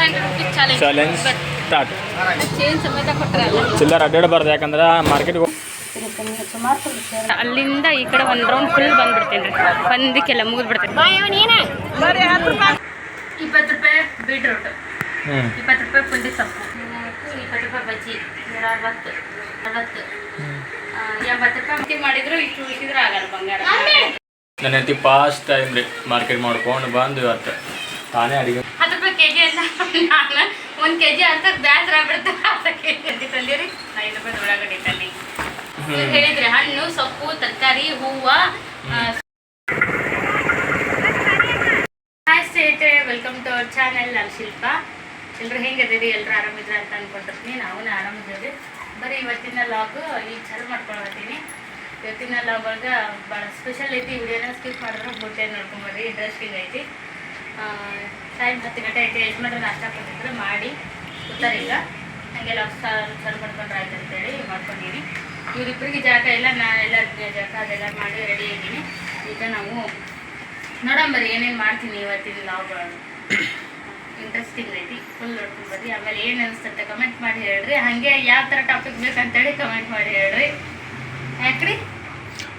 Challenge challenge start ಚಿಲ್ಲರ್ ಅಡ್ಡಾಡಬಾರ್ದು ಯಾಕಂದ್ರೆ ಮಾರ್ಕೆಟ್ಗೆ ಅಲ್ಲಿಂದ ಈ ಕಡೆ ಒಂದು ರೌಂಡ್ ಫುಲ್ ಬಂದ್ಬಿಡ್ತೀನಿ ರೀ. ಬಂದಕ್ಕೆಲ್ಲ ಮುಗಿದ್ಬಿಡ್ತೀನಿ. ಇಪ್ಪತ್ತು ರೂಪಾಯಿ ಬೀಟ್ರೂಟ್ ಇಪ್ಪತ್ತು ರೂಪಾಯಿ ಪುಂಡಿ ಸೊಪ್ಪು. ಇಪ್ಪತ್ತು ರೂಪಾಯಿ ಬಜ್ಜಿ. ನೂರ ಅರವತ್ತು. ಅರವತ್ತು. ಎಂಬತ್ತು ರೂಪಾಯಿ ಮಾಡಿದ್ರು ಇಷ್ಟು ಉಳಿಸಿದ್ರೆ ಆಗಲ್ಲ ಬಂಗಾರ. ನನ್ನ ಹೆಂಡತಿ ಫಾಸ್ಟ್ ಟೈಮ್ ರೀ ಮಾರ್ಕೆಟ್ ಮಾಡ್ಕೊಂಡು ಬಂದು ಇವತ್ತು. ತಾನೇ ಅಡಿಗೆ ಹತ್ತು ರೂಪಾಯಿ ಕೆ ಜಿ ಅಂತ ನಾನು ಒಂದು ಕೆ ಜಿ ಅಂತ ಬೇಸರ ಆಗ್ಬಿಡುತ್ತೆ ಹತ್ತು ಕೆ ಜಿ ತಂದಿರಿ ಐದು ರೂಪಾಯಿ ಉಳ್ಳಾಗಡ್ಡಿ ತಂದಿ ಹೇಳಿದ್ರಿ ಹಣ್ಣು ಸೊಪ್ಪು ತರಕಾರಿ ಹೂವ ಹಾಯ್ ಸ್ನೇಹಿತರೆ ವೆಲ್ಕಮ್ ಟು ಅವರ್ ಚಾನೆಲ್ ನಾನು ಶಿಲ್ಪ. ಎಲ್ಲರೂ ಹೆಂಗದಿರಿ ಎಲ್ಲರೂ ಆರಾಮಿದ್ರ ಅಂತ ಅನ್ಕೊಂಡಿರ್ತೀನಿ. ನಾವು ಆರಾಮಿದ್ದೀವಿ. ಬರೀ ಇವತ್ತಿನ ಲಾಗ್ ಈಗ ಚಾಲು ಮಾಡ್ಕೊಳತ್ತೀನಿ ಇವತ್ತಿನ ಲಾಗ್ ಒಳಗ ಭಾಳ ಸ್ಪೆಷಲ್ ಐತಿ. ವಿಡಿಯೋನ ಸ್ಕಿಪ್ ಮಾಡಿದ್ರೆ ಬೂಟೆ ನೋಡ್ಕೊಂಬರ್ರಿ. ಇಂಟ್ರೆಸ್ಟಿಂಗ್ ಐತಿ. ಟೈಮ್ ಹತ್ತು ಗಂಟೆ ಎಷ್ಟು ಯಜಮಾನ್ರು ನಾಷ್ಟ ಕೊಟ್ಟಿದ್ರು ಮಾಡಿ ಕೂತಾರೆ ಈಗ. ಹಾಗೆ ಲಾಗ್ ಚಾಲು ಮಾಡ್ಕೊಂಡ್ರೆ ಆಯ್ತು ಅಂತೇಳಿ ಮಾಡ್ಕೊಂಡಿನಿ ಇವರಿಬ್ಬರಿಗೆ ಜಾಗ ಇಲ್ಲ ನಾನು ಎಲ್ಲ ಜಾಗ ಅದೆಲ್ಲ ಮಾಡಿ ರೆಡಿ ಇದ್ದೀನಿ ಈಗ ನಾವು ನೋಡೋಣ ನೋಡಂಬರಿ ಏನೇನು ಮಾಡ್ತೀನಿ ಇವತ್ತಿನ ಲಾಗ್ ಇಂಟ್ರೆಸ್ಟಿಂಗ್ ಐತಿ ಫುಲ್ ನೋಡ್ಕೊಂಡು ಬರ್ರಿ ಆಮೇಲೆ ಏನು ಅನಿಸ್ತಂತೆ ಕಮೆಂಟ್ ಮಾಡಿ ಹೇಳ್ರಿ. ಹಾಗೆ ಯಾವ ಥರ ಟಾಪಿಕ್ ಬೇಕಂತೇಳಿ ಕಮೆಂಟ್ ಮಾಡಿ ಹೇಳ್ರಿ. ಯಾಕ್ರಿ?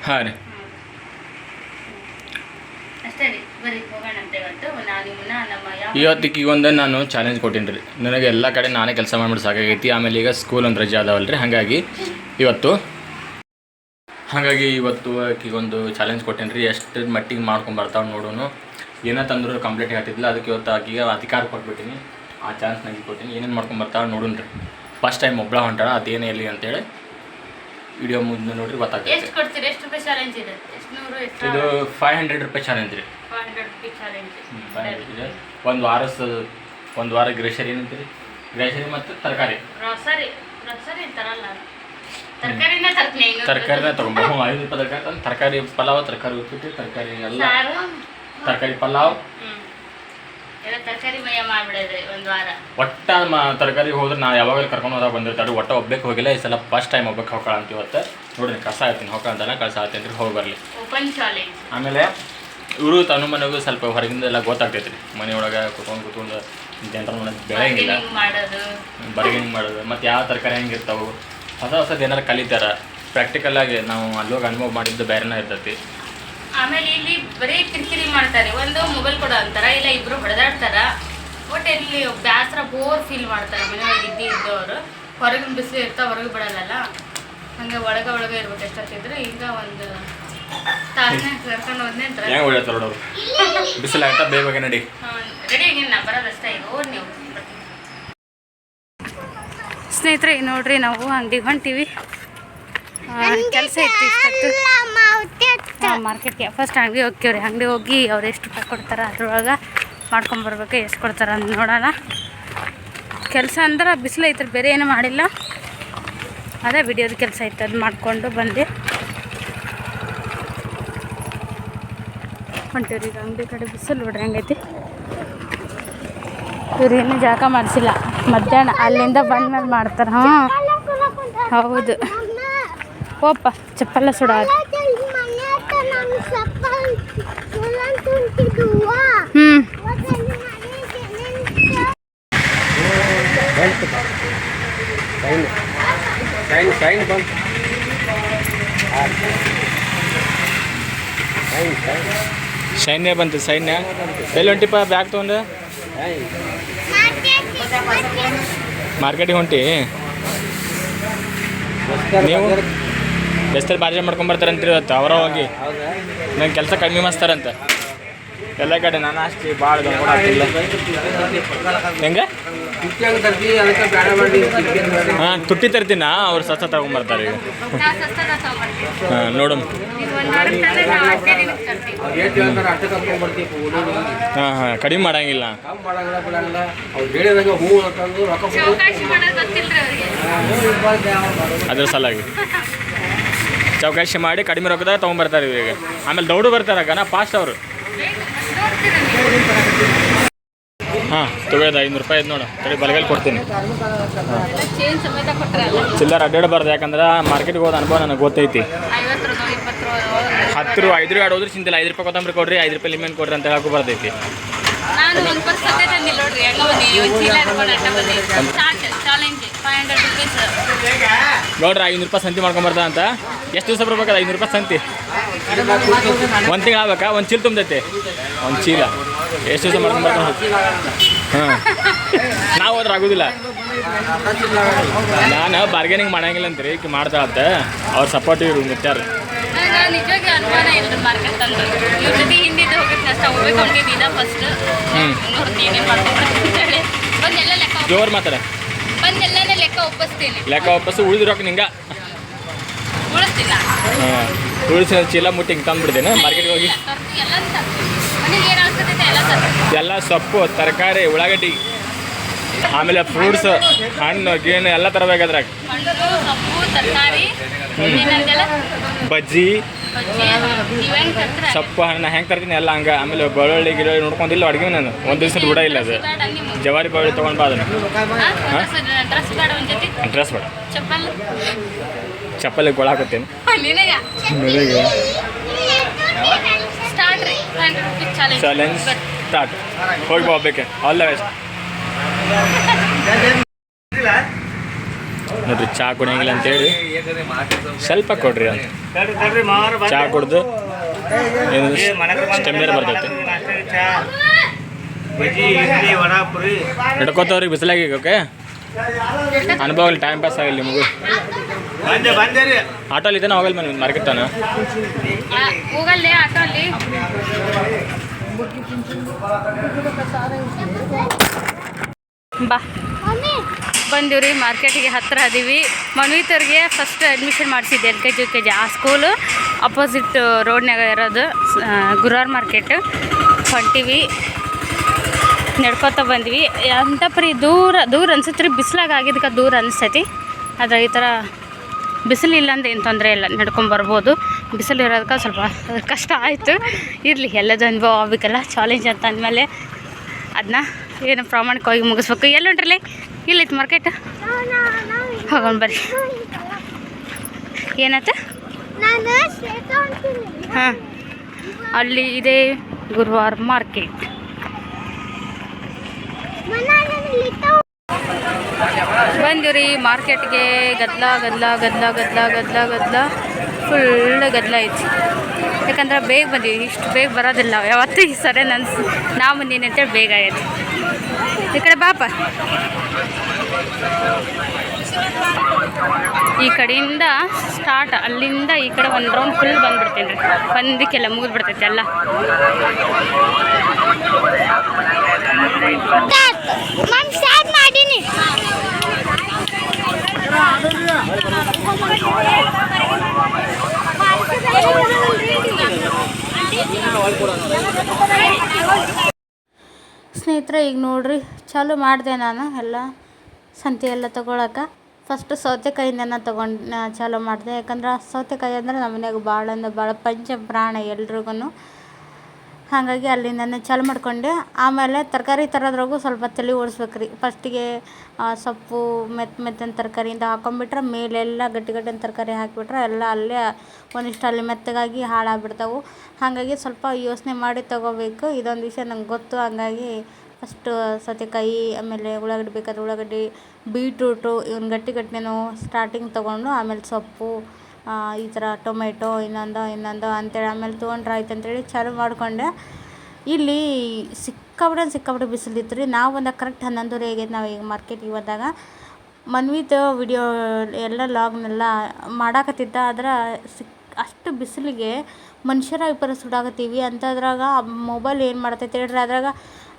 ಹಾಂ ರೀ. ಅಷ್ಟೇ ರೀ ಬರೀ ಹೋಗೋಣ ಅಂತ ಇವತ್ತು ನಾನು ನಿಮ್ಮನ್ನ ನಮ್ಮ ಯಾವ ಇವತ್ತಿಗೆ ಈಗ ಒಂದು ನಾನು ಚಾಲೆಂಜ್ ಕೊಟ್ಟೀನಿ ರೀ. ನನಗೆ ಎಲ್ಲ ಕಡೆ ನಾನೇ ಕೆಲಸ ಮಾಡಿಬಿಟ್ಟು ಸಾಕಾಗೈತಿ. ಆಮೇಲೆ ಈಗ ಸ್ಕೂಲ್ ಒಂದು ರಜೆ ಅದಾವಲ್ಲ ರೀ ಹಾಗಾಗಿ ಇವತ್ತು ಹಾಗಾಗಿ ಇವತ್ತು ಒಂದು ಚಾಲೆಂಜ್ ಕೊಟ್ಟೇನಿ ರೀ. ಎಷ್ಟು ಮಟ್ಟಿಗೆ ಮಾಡ್ಕೊಂಡು ಬರ್ತಾವೆ ನೋಡೋನು. ಏನೇ ತಂದ್ರು ಕಂಪ್ಲೀಟ್ ಆಗ್ತಿದ್ದಿಲ್ಲ. ಅದಕ್ಕೆ ಇವತ್ತು ಆಕಿಗೆ ಅಧಿಕಾರ ಕೊಟ್ಬಿಟ್ಟಿನಿ. ಆ ಚಾನ್ಸ್ ನನಗೆ ಕೊಟ್ಟಿನಿ. ಏನೇನು ಮಾಡ್ಕೊಂಡು ಬರ್ತಾವೆ ನೋಡೋಣ ರೀ. ಫಸ್ಟ್ ಟೈಮ್ ಒಬ್ಬಳ ಹೊಂಟಾಳ. ಅದೇನೇ ಇಲ್ಲಿ ಅಂತೇಳಿ ವಿಡಿಯೋ ಮುಂದೆ ನೋಡಿರಿ ಗೊತ್ತಾಗ್ತದೆ ಎಷ್ಟು ಕೊಡ್ತೀರಿ? ಎಷ್ಟು ರೂಪಾಯಿ ಚಾಲೆಂಜ್ ಇದೆ? ಇದು ಫೈವ್ ಹಂಡ್ರೆಡ್ ರೂಪಾಯಿ ಚಾಲೆಂಜ್ ರೀ. ಫೈವ್ ಹಂಡ್ರೆಡ್ ಚಾಲೆಂಜ್ ಇದೆ. ಒಂದು ವಾರ ಒಂದು ವಾರ ಗ್ರೇಷರಿ ಏನಂತೀರಿ? ಗ್ರೇಷರಿ ಮತ್ತು ತರಕಾರಿ. ಗ್ರಾಸರಿ ಗ್ರಾಸರಿ ತರಕಾರಿನ ತಗೊಂಡು ಹ್ಞೂ ಐದು ರೂಪಾಯಿ ತರಕಾರಿ ತಂದು ತರಕಾರಿ ಪಲಾವ್ ತರಕಾರಿ ಉಪ್ಪಿಟ್ಟು ತರಕಾರಿ ಎಲ್ಲ. ತರಕಾರಿ ಪಲಾವ್. ಒಟ್ಟ ತರಕಾರಿ ಹೋದ್ರೆ ನಾ ಯಾವಾಗಲೂ ಕರ್ಕೊಂಡು ಹೋದಾಗ ಬಂದಿರ್ತಾರೆ ಒಟ್ಟ ಒಬ್ಬಕ್ಕೆ ಹೋಗಿಲ್ಲ. ಈ ಸಲ ಫಸ್ಟ್ ಟೈಮ್ ಒಬ್ಬಕ್ಕೆ ಹೋಗ್ಕೊಳ್ಳಂತ ಇವತ್ತು ನೋಡ್ರಿ ಕಸ ಆಯ್ತೀನಿ ಹೋಗ್ಕೊಳ್ಳ ಕಸ ಆಯ್ತೀನಿ ರೀ ಹೋಗಿ ಬರಲಿ. ಆಮೇಲೆ ಇವರು ತನ್ನ ಮನೆಗೂ ಸ್ವಲ್ಪ ಹೊರಗಿಂದ ಎಲ್ಲ ಗೊತ್ತಾಗ್ತೈತೆ ರೀ ಮನೆಯೊಳಗೆ ಕುತ್ಕೊಂಡು ಕುತ್ಕೊಂಡು ಜನರ ಮನೆ ಬೆಳೆಯಂಗಿಲ್ಲ ಬರ್ಗಿಂಗ್ ಮಾಡೋದು. ಮತ್ತು ಯಾವ ತರಕಾರಿ ಹೆಂಗಿರ್ತಾವೆ ಹೊಸ ಹೊಸದು ಏನಾರು ಕಲಿತಾರ. ಪ್ರಾಕ್ಟಿಕಲ್ ಆಗಿ ನಾವು ಅಲ್ಲೋಗಿ ಅನುಭವ ಮಾಡಿದ್ದು ಬೇರೆನೇ ಇರ್ತೈತಿ. ಆಮೇಲೆ ಇಲ್ಲಿ ಬರೀ ಕಿರಿಕಿರಿ ಮಾಡ್ತಾರೆ. ಒಂದು ಮೊಬೈಲ್ ಕೊಡೋ ಅಂತಾರ ಇಲ್ಲ ಇಬ್ರು ಹೊಡೆದಾಡ್ತಾರ. ಒಟ್ಟು ಇಲ್ಲಿ ಬ್ಯಾಸರ ಬೋರ್ ಫೀಲ್ ಮಾಡ್ತಾರೆ ಮನೆಯೊಳಗೆ ಇದ್ದು ಇದ್ದವರು ಹೊರಗಿನ ಬಿಸಿಲು ಇರ್ತಾವೆ ಹೊರಗೆ ಬಿಡಲ್ಲಲ್ಲ ಹಂಗೆ ಒಳಗೆ ಒಳಗೆ ಇರ್ಬೇಕು ಎಷ್ಟೊತ್ತಿದ್ರೆ ಈಗ ಒಂದು ತಾಸನೇ ಕರ್ಕೊಂಡು ಹೋದ್ನೆ ಹೆಂಗೆ ಬಿಸಿಲು ಬೇಗ ಬೇಗ ನಡಿ. ರೆಡಿ ಆಗಿನ ನಾ ಬರೋದಷ್ಟೇ ಈಗ ಓಡ್ ನೀವು. ಸ್ನೇಹಿತರೆ ನೋಡ್ರಿ ನಾವು ಅಂಗಡಿಗೆ ಹೊಂಟೀವಿ. ಕೆಲಸ ಇತ್ತು ಮಾರ್ಕೆಟ್ಗೆ ಫಸ್ಟ್ ಅಂಗಡಿ ಹೋಗ್ತೀವ್ರಿ. ರೀ ಅಂಗಡಿ ಹೋಗಿ ಅವ್ರು ಎಷ್ಟು ರೂಪಾಯಿ ಕೊಡ್ತಾರೆ ಅದ್ರೊಳಗೆ ಮಾಡ್ಕೊಂಬರ್ಬೇಕು ಎಷ್ಟು ಕೊಡ್ತಾರೆ ಅಂತ ನೋಡೋಣ. ಕೆಲಸ ಅಂದ್ರೆ ಬಿಸಿಲು ಐತ್ರಿ. ಬೇರೆ ಏನು ಮಾಡಿಲ್ಲ. ಅದೇ ವಿಡಿಯೋದ ಕೆಲಸ ಐತೆ ಅದು ಮಾಡಿಕೊಂಡು ಬಂದು. ಹೊಂಟೀವ್ರಿ ಈಗ ಅಂಗಡಿ ಕಡೆ ಬಿಸಿಲು ನೋಡ್ರಿ ಹೆಂಗೈತಿ. ಇವ್ರು ಏನು ಜಾಗ ಮಾಡಿಸಿಲ್ಲ. ಮಧ್ಯಾಹ್ನ ಅಲ್ಲಿಂದ ಬಂದ್ಮೇಲೆ ಮಾಡ್ತಾರೆ. ಹಾಂ. ಹೌದು. ಓಪ್ಪ ಚಪ್ಪಲ್ಲ ಸುಡ ಹ್ಞೂ ಸೈನ್ ಸೈನ್ ಬಂತು ಸೈನ್ ಸೈನ್ ಸೈನ್ಯ ಬಂತು ಸೈನ್ಯ. ಎಲ್ಲಿ ಹೊಂಟಿಪ್ಪ ಬ್ಯಾಗ್ ತೊಗೊಂಡು? ಮಾರ್ಕೆಟಿಗೆ ಹೊಂಟಿ? ನೀವು? ಬೆಸ್ತಲ್ಲಿ ಬಾಜಿ ಮಾಡ್ಕೊಂಡ್ಬರ್ತಾರಂತ ಇವತ್ತು ಅವರ ಹೋಗಿ? ನಂಗೆ ಕೆಲಸ ಕಡಿಮೆ ಮಾಡಿಸ್ತಾರಂತ. ಎಲ್ಲ ಕಡೆ ನಾನು ಅಷ್ಟು ಭಾಳ ನೋಡಾಕಿಲ್ಲ ಹೆಂಗೆ? ಹಾಂ, ತುಟ್ಟಿ ತರ್ತೀನ? ಅವ್ರು ಸಸ್ತ ತಗೊಂಬರ್ತಾರೆ ಈಗ. ಹಾಂ ನೋಡು ರೇಟ್ ಹೇಳ್ತಾರೆ ಅಷ್ಟೇ ಕರ್ಕೊಂಡ್ ಬರ್ತೀವಿ ಹುಡುಗರು ಹಾಂ ಹಾಂ, ಕಡಿಮೆ ಮಾಡಂಗಿಲ್ಲ? ಅದ್ರ ಸಲಾಗಿ ಚೌಕಾಶಿ ಮಾಡಿ ಕಡಿಮೆ ರೊಕ್ಕದಾಗ ತೊಗೊಂಬರ್ತಾರೆ ಈಗ. ಆಮೇಲೆ ದೌಡು ಬರ್ತಾರೆ ಗನ ಫಾಸ್ಟ್ ಅವರು. ಹಾಂ ತಗೊಳ್ಳೋದು ಐನೂರು ರೂಪಾಯಿ ನೋಡು. ಕಡೆ ಬಲಗೈಲಿ ಕೊಡ್ತೀನಿ. ಚಿಲ್ಲರ್ ಅಡ್ಡಾಡಬಾರ್ದು ಯಾಕಂದ್ರೆ ಮಾರ್ಕೆಟ್ಗೆ ಹೋದ ಅನುಭವ ನನಗೆ ಗೊತ್ತೈತಿ. ಹತ್ತು ರೂಪಾಯಿ ಐದು ರೂಪಾಯಿ ಆಡೋದ್ರೆ ಚಿಂತಿಲ್ಲ ಐದು ರೂಪಾಯಿ ಕೊತ್ತಂಬರಿ ಕೊಡ್ರಿ ಐದು ರೂಪಾಯಿ ಲಿಮೆಂಟ್ ಕೊಡ್ರಿ ಅಂತ ಹೇಳಕ್ಕೂ ಬರ್ತೈತಿ. ನೋಡ್ರಿ ಐನೂರು ರೂಪಾಯಿ ಸಂತಿ ಮಾಡ್ಕೊಂಬರ್ದ ಅಂತ. ಎಷ್ಟು ದಿವಸ ಬರ್ಬೇಕದ ಐನೂರು ರೂಪಾಯಿ ಸಂತಿ? ಒಂದು ತಿಂಗಳು ಆಗ್ಬೇಕಾ? ಒಂದು ಚೀಲ ತುಂಬತೈತೆ. ಒಂದು ಚೀಲ. ಎಷ್ಟು ದಿವಸ ಮಾಡ್ಕೊಂಬರ್ತಾನೆ ಹಾಂ. ನಾವು ಹೋದ್ರೆ ಆಗೋದಿಲ್ಲ. ನಾನು ಬಾರ್ಗೇನಿಂಗ್ ಮಾಡಂಗಿಲ್ಲ ಅಂತ ರೀ ಮಾಡ್ತಾ ಅಂತ ಅವ್ರ ಮುಚ್ಚಾರ ನಿಜವಾಗಿ ಅನುಮಾನ ಮಾರ್ಕೆಟ್ ತಂದು ಇವ್ರ ಜೊತೆ ಹಿಂದಿದ್ದು ಹೋಗಿದ್ದು ಅಷ್ಟ. ಹೋಗ್ಬೇಕು ಹೊಂಟಿದ್ದು ಇದ ಫಸ್ಟ್ ಹ್ಮ್. ನೋಡ್ತೀನಿ ಏನೇನು ಮಾಡ್ಕೊಂಡು ಅಂತೇಳಿ ಬಂದೆಲ್ಲ ಲೆಕ್ಕ ಜೋರು ಮಾತಾಡ. ಬಂದೆಲ್ಲನೇ ಲೆಕ್ಕ ಒಪ್ಪಿಸ್ತೀನಿ. ಲೆಕ್ಕ ನಿಂಗೆ. ಉಳಿಸ್ತಿಲ್ಲ. ಹಾಂ. ಉಳಿಸಿ ಚೀಲ ಮುಟ್ಟಿ ಹಿಂಗೆ ತಂದ್ಬಿಡ್ತೇನೆ ಮಾರ್ಕೆಟ್ಗೆ ಹೋಗಿ. ಎಲ್ಲ ಎಲ್ಲ ಸೊಪ್ಪು ತರಕಾರಿ ಉಳ್ಳಾಗಡ್ಡಿ ಆಮೇಲೆ ಫ್ರೂಟ್ಸ್ ಹಣ್ಣು ಗೀನು ಎಲ್ಲ ಸೊಪ್ಪು ತರಕಾರಿ ಬಜ್ಜಿ ಸೊಪ್ಪು ಹಣ್ಣು ಹೆಂಗೆ ತರ್ತೀನಿ ಎಲ್ಲ ಹಂಗೆ. ಆಮೇಲೆ ಬೆಳ್ಳುಳ್ಳಿ ಗಿಡಳ್ಳಿ ನೋಡ್ಕೊಂಡಿಲ್ಲ ಅಡುಗೆ ನಾನು. ಒಂದು ದಿವಸ ಕೂಡ ಇಲ್ಲ ಅದು. ಬೇಡ ಜವಾರಿ ಬೆಳ್ಳುಳ್ಳಿ ತೊಗೊಂಡು ಬಾ ಅದನ್ನು ಡ್ರೆಸ್ ಬೇಡ ಒಂದು ಜೊತೆ? ಚಾಲೆಂಜ್ ಸ್ಟಾರ್ಟ್ ಹೋಗಿ ಹೋಗ್ಬೇಕೆ ಬೇಕೆ ಆಲ್ ದ ಬೆಸ್ಟ್ ನೋಡ್ರಿ ಚಾ ಕುಡಿಯಂಗಿಲ್ಲ ಅಂತೇಳಿ ಸ್ವಲ್ಪ ಕೊಡ್ರಿ ಅಂತ. ಚಾ ಕುಡ್ದು ಸ್ಟೆಮ್ನರ್ ಬರ್ತೈತೆ. ಹಿಡ್ಕೋತವ್ರಿಗೆ ಬಿಸಿಲಾಗಿ ಓಕೆ ಅನುಭವ ಟೈಮ್ ಪಾಸ್ ಆಗಲಿ ನಿಮಗೂ? ಬಂದೆ ಬಂದೆ ರೀ. ಆಟೋಲ್ಲಿ ಇದ್ದಾನೆ ಹೋಗಲ್ಲ ಮನೆ ಮಾರ್ಕೆಟ್ ತಾನ ಹೋಗಲ್ಲೇ ಆಟೋ ಅಲ್ಲಿ. ಬಾ. ಬಂದಿವ್ರಿ ಮಾರ್ಕೆಟಿಗೆ ಹತ್ತಿರ ಅದೀವಿ. ಮನ್ವಿತವ್ರಿಗೆ first admission ಮಾಡಿಸಿದ್ದೆ L K G U K G. ಆ ಸ್ಕೂಲು ಅಪೋಸಿಟ್ ರೋಡ್ನಾಗ ಇರೋದು ಗುರುವಾರ ಮಾರ್ಕೆಟ್ ಹೊಂಟಿವಿ. ನಡ್ಕೊತ ಬಂದ್ವಿ. ಅಂತ ಪರಿ ದೂರ ದೂರ ಅನ್ಸುತ್ತೆ ರೀ ಬಿಸಿಲಾಗ ಆಗಿದ್ದಕ್ಕೆ ದೂರ ಅನಿಸ್ತೈತಿ. ಆದರೆ ಈ ಥರ ಬಿಸಿಲು ಇಲ್ಲ ಅಂದ್ರೆ ಏನು ತೊಂದರೆ ಇಲ್ಲ ನಡ್ಕೊಂಡು ಬರ್ಬೋದು. ಬಿಸಿಲು ಇರೋದಕ್ಕೆ ಸ್ವಲ್ಪ ಕಷ್ಟ ಆಯಿತು. ಇರಲಿ ಎಲ್ಲದ ಅನುಭವ ಆಗಬೇಕಲ್ಲ ಚಾಲೆಂಜ್ ಅಂತ ಅಂದಮೇಲೆ ಅದನ್ನ ಏನು ಪ್ರಾಮಾಣಿಕವಾಗಿ ಮುಗಿಸ್ಬೇಕು. ಎಲ್ಲಿ ಹೊಂಟ್ರಲಿ ಇಲ್ಲಿತ್ತು ಮಾರ್ಕೆಟ್ ಹೋಗೋಣ ಬರ್ರಿ. ಏನಾಯ್ತ ಹಾಂ. ಅಲ್ಲಿ ಇದೆ ಗುರುವಾರ ಮಾರ್ಕೆಟ್ ಬಂದಿವ್ರಿ, ಮಾರ್ಕೆಟ್ಗೆ ಗದ್ಲ ಗದ್ಲ ಗದ್ಲ ಗದ್ಲ ಗದ್ಲ ಗದ್ಲ. ಫುಲ್ ಗದ್ಲ ಐತಿ. ಯಾಕಂದ್ರೆ ಬೇಗ ಬಂದಿವಿ, ಇಷ್ಟು ಬೇಗ ಬರೋದಿಲ್ಲ. ಯಾವತ್ತೂ ಈ ಸರಿ ನನ್ನ ನಾ ಬಂದೀನಿ ಬೇಗ ಆಗೈತಿ ಈ ಕಡೆ ಬಾಪ. ಈ ಕಡೆಯಿಂದ ಸ್ಟಾರ್ಟ್ ಅಲ್ಲಿಂದ ಈ ಕಡೆ ಒಂದು ರೌಂಡ್ ಫುಲ್ ಬಂದ್ಬಿಡ್ತೀನಿ ರೀ. ಬಂದಕ್ಕೆಲ್ಲ ಮುಗಿದು ಬಿಡ್ತೈತೆ ಎಲ್ಲ. ಸ್ನೇಹಿತರೆ, ಈಗ ನೋಡ್ರಿ, ಚಾಲು ಮಾಡಿದೆ ನಾನು ಎಲ್ಲ, ಸಂತೆ ಎಲ್ಲ ತೊಗೊಳಕ್ಕೆ ಫಸ್ಟ್ ಸೌತೆಕಾಯಿಂದ ತೊಗೊಂಡು ಚಾಲೂ ಮಾಡಿದೆ. ಯಾಕಂದ್ರೆ ಸೌತೆಕಾಯಿ ಅಂದ್ರೆ ನಮ್ಮ ಮನ್ಯಾಗ ಭಾಳ ಅಂದ್ರೆ ಭಾಳ ಪಂಚ ಪ್ರಾಣ ಎಲ್ರಿಗೂ ಹಾಗಾಗಿ ಅಲ್ಲಿಂದನೇ ಚಾಲೂ ಮಾಡಿಕೊಂಡೆ. ಆಮೇಲೆ ತರಕಾರಿ ತರೋದ್ರಾಗೂ ಸ್ವಲ್ಪ ತಲೆ ಓಡಿಸ್ಬೇಕು ರೀ ಫಸ್ಟಿಗೆ ಸೊಪ್ಪು ಮೆತ್ತ ಮೆತ್ತನ ತರಕಾರಿಯಿಂದ ಹಾಕೊಂಡ್ಬಿಟ್ರೆ ಮೇಲೆಲ್ಲ ಗಟ್ಟಿ ಗಟ್ಟಿನ ತರಕಾರಿ ಹಾಕಿಬಿಟ್ರೆ ಎಲ್ಲ ಅಲ್ಲೇ ಒಂದಿಷ್ಟು ಅಲ್ಲಿ ಮೆತ್ತಗಾಗಿ ಹಾಳಾಗ್ಬಿಡ್ತಾವೆ. ಹಾಗಾಗಿ ಸ್ವಲ್ಪ ಯೋಚನೆ ಮಾಡಿ ತೊಗೋಬೇಕು. ಇದೊಂದು ವಿಷಯ ನಂಗೆ ಗೊತ್ತು. ಹಂಗಾಗಿ ಫಸ್ಟು ಸೌತೆಕಾಯಿ ಆಮೇಲೆ ಉಳ್ಳಾಗಡ್ಡಿ ಬೇಕಾದ್ರೆ ಉಳ್ಳಾಗಡ್ಡಿ ಬೀಟ್ರೂಟು ಇವ್ನ ಗಟ್ಟಿ ಗಟ್ಟಿನೂ ಸ್ಟಾರ್ಟಿಂಗ್ ತೊಗೊಂಡು ಆಮೇಲೆ ಸೊಪ್ಪು ಈ ಥರ ಟೊಮೆಟೊ, ಇನ್ನೊಂದು ಇನ್ನೊಂದು ಅಂತೇಳಿ ಆಮೇಲೆ ತೊಗೊಂಡ್ರೆ ಆಯ್ತು ಅಂತೇಳಿ ಚಾಲು ಮಾಡಿಕೊಂಡೆ. ಇಲ್ಲಿ ಸಿಕ್ಕಾಪಟ್ಟೆ ಸಿಕ್ಕಾಪಟ್ಟೆ ಬಿಸಿಲಿತ್ತು ರೀ. ನಾವು ಬಂದಾಗ ಕರೆಕ್ಟ್ ಹನ್ನೊಂದುವರೆ ಆಗೈತೆ ನಾವು ಈಗ ಮಾರ್ಕೆಟಿಗೆ ಬಂದಾಗ ಮನ್ವಿತ ವಿಡಿಯೋ ಎಲ್ಲ ಲಾಗ್ನೆಲ್ಲ ಮಾಡಾಕತ್ತಿದ್ದ ಆದ್ರೆ ಸಿಕ್, ಅಷ್ಟು ಬಿಸಿಲಿಗೆ ಮನುಷ್ಯರ ವಿಪರ ಸುಡಾಕತ್ತೀವಿ. ಅಂಥದ್ರಾಗ ಮೊಬೈಲ್ ಏನು ಮಾಡ್ತೈತೆ ಹೇಳ್ರಿ ಅದ್ರಾಗ